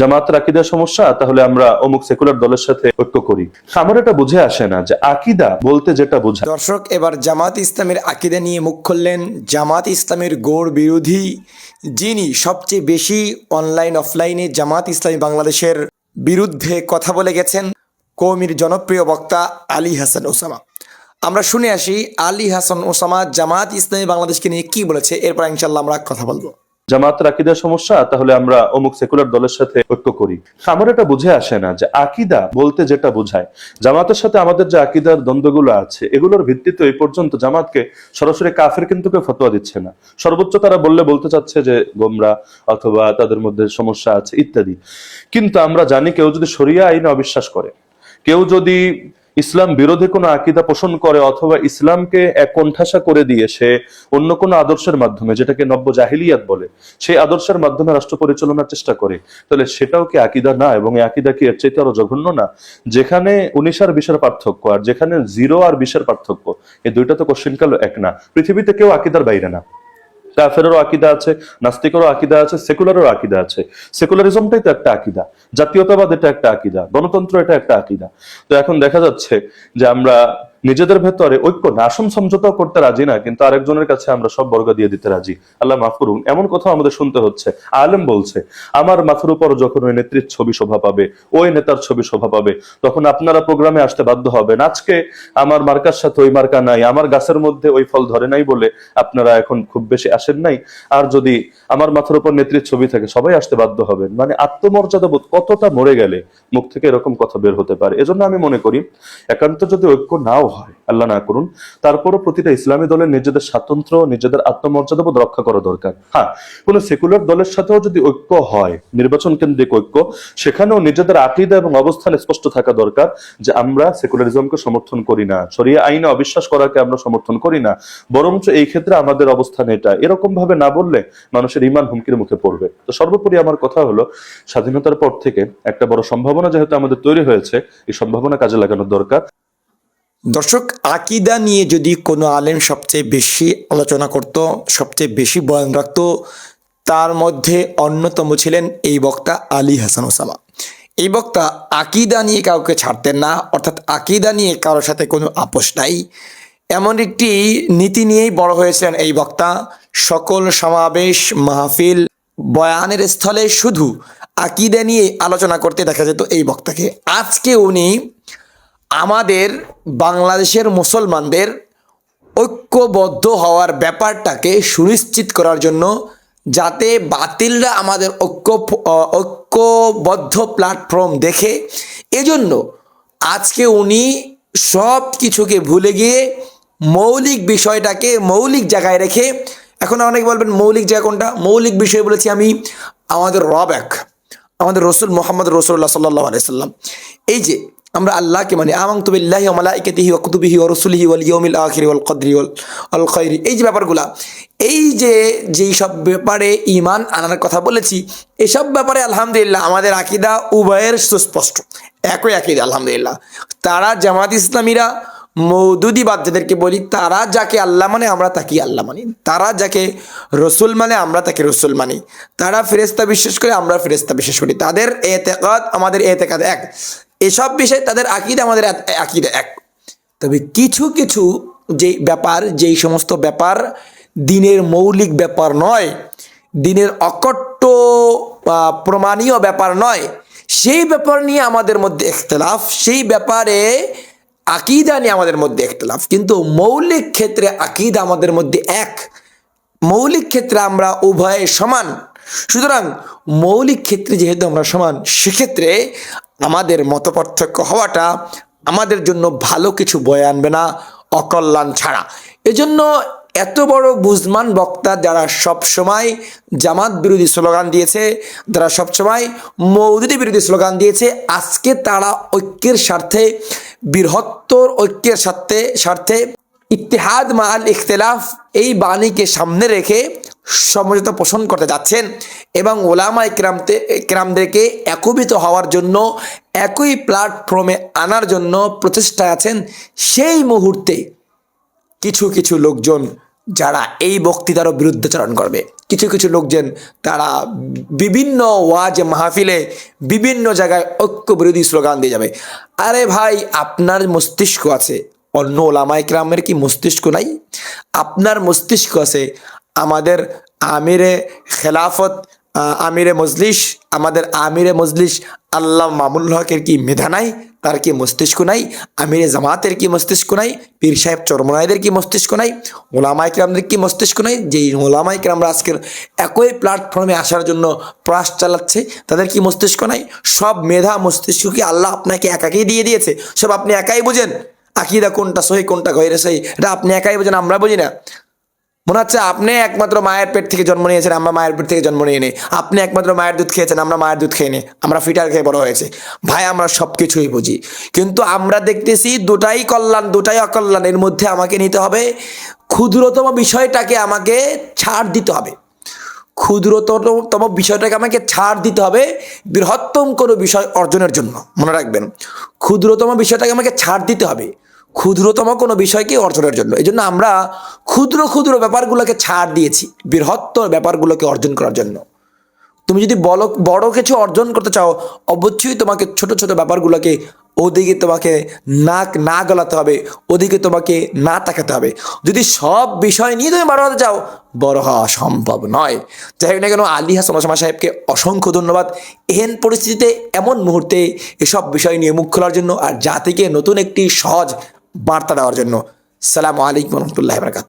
জামাতের আকিদার সমস্যা, তাহলে আমরা অমুক সেকুলার দলের সাথে ঐক্য করি। আমার এটা বুঝে আসে না যে আকিদা বলতে যেটা বোঝায়। দর্শক, এবার জামাত ইসলামের আকিদা নিয়ে মুখ খুললেন জামাত ইসলামের গোড় বিরোধী যিনি সবচেয়ে বেশি অনলাইন অফলাইনে জামাত ইসলামী বাংলাদেশের বিরুদ্ধে কথা বলে গেছেন কৌমির জনপ্রিয় বক্তা আলী হাসান ওসামা। আমরা শুনে আসি, আলী হাসান ওসামা জামাত ইসলামী বাংলাদেশকে নিয়ে কি বলেছে? এরপর ইনশাল্লাহ আমরা কথা বলব। জামাতের আকিদার সমস্যা, তাহলে আমরা অমুক সেকুলার দলের সাথে ঐক্য করি। আমার এটা বুঝে আসে না যে আকিদা বলতে যেটা বোঝায়। জামাতের সাথে আমাদের যে আকিদার দ্বন্দ্বগুলো আছে, এগুলোর ভিত্তিতে এই পর্যন্ত জামাতকে সরাসরি কাফের কিন্তু কেউ ফতোয়া দিচ্ছে না। সর্বোচ্চ তারা বললে বলতে চাচ্ছে যে গোমরা অথবা তাদের মধ্যে সমস্যা আছে, ইত্যাদি। কিন্তু আমরা জানি কেউ যদি শরিয়া আইনে অবিশ্বাস করে, কেউ যদি ইসলাম বিরোধী কোনো আকিদা পোষণ করে অথবা ইসলামকে এক কোণঠাসা করে দিয়ে সে অন্য কোনো আদর্শের মাধ্যমে, যেটাকে নব্য জাহিলিয়াত বলে, সেই আদর্শের মাধ্যমে রাষ্ট্র পরিচালনার চেষ্টা করে, তাহলে সেটাও কি আকিদা না এবং এই আকিদা কি এর চাইতে আরও জঘন্য না? যেখানে উনিশ আর বিশের পার্থক্য আর যেখানে জিরো আর বিশের পার্থক্য, এই দুইটা তো কোশ্চিন কাল এক না। পৃথিবীতে কেউ আকিদার বাইরে না। কাফেরেরও আকিদা আছে, নাস্তিকেরও আকিদা আছে, সেকুলারেরও আকিদা আছে। সেকুলারিজমটাই তো একটা আকিদা, জাতীয়তাবাদ এটা একটা আকিদা, গণতন্ত্র এটা একটা আকিদা। তো এখন দেখা যাচ্ছে যে আমরা নিজেদের ভেতরে ঐক্য না আসন সমঝোতাও করতে রাজি না, কিন্তু আরেকজনের কাছে আমরা সব বর্গ দিয়ে দিতে রাজি। আল্লাহ মাফ করুন, এমন কথা আমাদের শুনতে হচ্ছে। আলেম বলছে, আমার মাথার উপর যখন ওই নেত্রীর ছবি শোভা পাবে, ওই নেতার ছবি শোভা পাবে, তখন আপনারা প্রোগ্রামে আসতে বাধ্য হবেন। আজকে আমার মার্কার সাথে ওই মার্কা নাই, আমার গাছের মধ্যে ওই ফল ধরে নাই বলে আপনারা এখন খুব বেশি আসেন নাই। আর যদি আমার মাথার উপর নেত্রীর ছবি থাকে, সবাই আসতে বাধ্য হবেন। মানে আত্মমর্যাদা বোধ কতটা মরে গেলে মুখ থেকে এরকম কথা বের হতে পারে? এজন্য আমি মনে করি, একান্ত যদি ঐক্য নাও হয়, আল্লাহ না করুন। তারপরও প্রতিটা ইসলামী দলের নিজেদের স্বাতন্ত্র, নিজেদের আত্মমর্যাদা বোধ রক্ষা করা দরকার। হ্যাঁ কোন সেকুলার দলের সাথেও যদি ঐক্য হয়, নির্বাচন কেন্দ্রিক ঐক্য, সেখানেও নিজেদের আকিদা এবং অবস্থান স্পষ্ট থাকা দরকার যে আমরা সেকুলারিজমকে সমর্থন করি না সরিয়ে আইনে অবিশ্বাস করাকে আমরা সমর্থন করি না, বরঞ্চ এই ক্ষেত্রে আমাদের অবস্থান এটা। এরকম ভাবে না বললে মানুষের ইমান হুমকির মুখে পড়বে। তো সর্বোপরি আমার কথা হলো, স্বাধীনতার পর থেকে একটা বড় সম্ভাবনা যেহেতু আমাদের তৈরি হয়েছে, এই সম্ভাবনা কাজে লাগানোর দরকার। দর্শক, আকিদা নিয়ে যদি কোনো আলেম সবচেয়ে বেশি আলোচনা করত, সবচেয়ে বেশি বয়ান রাখত, তার মধ্যে অন্যতম ছিলেন এই বক্তা আলী হাসান ওসামা। এই বক্তা আকিদা নিয়ে কাউকে ছাড়তেন না, অর্থাৎ আকিদা নিয়ে কারোর সাথে কোনো আপোষ নাই। এমন একটি নীতি নিয়েই বড় হয়েছিলেন এই বক্তা। সকল সমাবেশ, মাহফিল, বয়ানের স্থলে শুধু আকিদা নিয়ে আলোচনা করতে দেখা যেত এই বক্তাকে। আজকে উনি আমাদের বাংলাদেশের মুসলমানদের ঐক্যবদ্ধ হওয়ার ব্যাপারটাকে সুনিশ্চিত করার জন্য যাতে বাতিলরা আমাদের ঐক্য ঐক্যবদ্ধ প্ল্যাটফর্ম দেখে। এজন্য আজকে উনি সব কিছুকে ভুলে গিয়ে মৌলিক বিষয়টাকে মৌলিক জায়গায় রেখে, এখন অনেক বলবেন মৌলিক জায়গা কোনটা? মৌলিক বিষয় বলেছি আমি, আমাদের রব এক, আমাদের রসুল মোহাম্মদ রসুল্লাহ সাল্লাহ আলাইসাল্লাম এই যে আমরা আল্লাহকে মানে। আমাং তুবিল্লাহি মালাইকাতিহি ওয়া কুতুবিহি ওয়া রসুলিহি ওয়াল ইয়াউমিল আখিরি ওয়াল কদরি ওয়াল আল খৈরি। এই যে ব্যাপারগুলা, এই যে যেই সব ব্যাপারে ইমান আনার কথা বলেছি এসব ব্যাপারে আলহামদুলিল্লাহ আমাদের আকিদা উভয়ের সুস্পষ্ট। একই আকিদা, আলহামদুলিল্লাহ। তারা জামাত ইসলামীরা মৌদুদিবাদ যাদেরকে বলি, তারা যাকে আল্লাহ মানে আমরা তাকে আল্লাহ মানি। তারা যাকে রসুল মানে আমরা তাকে রসুল মানি। তারা ফেরেস্তা বিশ্বাস করে আমরা ফেরেস্তা বিশ্বাস করি। তাদের এতেকাদ, আমাদের এতেকাদ এক। এসব বিষয়ে তাদের আকিদা আমাদের আকিদা এক। তবে কিছু কিছু যে ব্যাপার, যেই সমস্ত ব্যাপার দিনের মৌলিক ব্যাপার নয়, দিনের অকট্ট প্রমাণীয় ব্যাপার নয়, সেই ব্যাপার নিয়ে আমাদের মধ্যে ইখতলাফ সেই ব্যাপারে আকিদা নিয়ে আমাদের মধ্যে ইখতলাফ কিন্তু মৌলিক ক্ষেত্রে আকিদা আমাদের মধ্যে এক। মৌলিক ক্ষেত্রে আমরা উভয়ে সমান। সুতরাং মৌলিক ক্ষেত্রে যেহেতু আমরা সমান, সেক্ষেত্রে আমাদের মতপার্থক্য হওয়াটা আমাদের জন্য ভালো কিছু বয়ে আনবে না অকল্যাণ ছাড়া। এজন্য এত বড় বুজমান বক্তা যারা সব সময় জামাত বিরোধী স্লোগান দিয়েছে, যারা সবসময় মৌদুদি বিরোধী স্লোগান দিয়েছে, আজকে তারা ঐক্যের স্বার্থে, বৃহত্তর ঐক্যের স্বার্থে স্বার্থে ইতিহাদ মাল ইখতলাফ এই বাণীকে সামনে রেখে সমঝোতা পোষণ করতে যাচ্ছেন এবং ওলামা ইকরামতে, ইকরামদেরকে একবিত হওয়ার জন্য, একই প্ল্যাটফর্মে আনার জন্য প্রচেষ্টায় আছেন। সেই মুহূর্তে কিছু কিছু লোকজন যারা এই বক্তৃতারও বিরুদ্ধাচরণ করবে, কিছু কিছু লোকজন তারা বিভিন্ন ওয়াজ মাহফিলে বিভিন্ন জায়গায় ঐক্য বিরোধী স্লোগান দিয়ে যাবে। আরে ভাই, আপনার মস্তিষ্ক আছে। অন্য ওলামাই ক্রামের কি মস্তিষ্ক নাই? আপনার মস্তিষ্ক আছে। আমাদের আমিরে খেলাফত আমিরে মজলিস, আমাদের আমিরে মজলিস আল্লাহ মামুল হকের কি মেধা নাই? তার কি মস্তিষ্ক নাই? আমিরে জামাতের কি মস্তিষ্ক নাই? পীর সাহেব চরমনাইদের কি মস্তিষ্ক নাই? ওলামাই কিরামদের কি মস্তিষ্ক নাই? যেই ওলামাই কিরামরা আজকের একই প্ল্যাটফর্মে আসার জন্য প্রয়াস চালাচ্ছে, তাদের কি মস্তিষ্ক নাই? সব মেধা মস্তিষ্ক কি আল্লাহ আপনাকে একাকেই দিয়ে দিয়েছে। সব আপনি একাই বুঝেন। আকিদা কোনটা সহি, কোনটা গয়রে সহি, এটা আপনি একাই বোঝেন, আমরা বুঝি না। মনে হচ্ছে আপনি একমাত্র মায়ের পেট থেকে জন্ম নিয়েছেন, আমরা মায়ের পেট থেকে জন্ম নিয়ে নিই আপনি একমাত্র মায়ের দুধ খেয়েছেন, আমরা মায়ের দুধ খেয়ে নিই আমরা ফিটার খেয়ে বড় হয়েছে। ভাই, আমরা সব কিছুই বুঝি। কিন্তু আমরা দেখতেছি দুটাই কল্যাণ, দুটাই অকল্যাণ। এর মধ্যে আমাকে নিতে হবে, ক্ষুদ্রতম বিষয়টাকে আমাকে ছাড় দিতে হবে। ক্ষুদ্রতম বিষয়টাকে আমাকে ছাড় দিতে হবে বৃহত্তম কোনো বিষয় অর্জনের জন্য। মনে রাখবেন, ক্ষুদ্রতম বিষয়টাকে আমাকে ছাড় দিতে হবে। ক্ষুদ্রতম কোনো বিষয়কে অর্জনের জন্য। এই জন্য আমরা ক্ষুদ্র ক্ষুদ্র ব্যাপারগুলোকে ছাড় দিয়েছি, বৃহত্তর ব্যাপারগুলোকে অর্জন করার জন্য। তুমি যদি বড় বড় কিছু অর্জন করতে চাও, অবশ্যই তোমাকে ছোট ছোট ব্যাপারগুলোকে ওদিকে তোমাকে নাক, না গলাতে হবে, ওদিকে তোমাকে না তাকাতে হবে। যদি সব বিষয় নিয়ে তুমি বড় হতে চাও, বড় হওয়া সম্ভব নয়। যাই হোক না কেন, আলী হাসান ওসামা সাহেবকে অসংখ্য ধন্যবাদ। এহেন পরিস্থিতিতে, এমন মুহূর্তে এসব বিষয় নিয়ে মুখ খোলার জন্য, আর জাতিকে নতুন একটি সহজ বার্তা দেওয়ার জন্য। সালামু আলাইকুম রহমতুল্লাহ বরকাত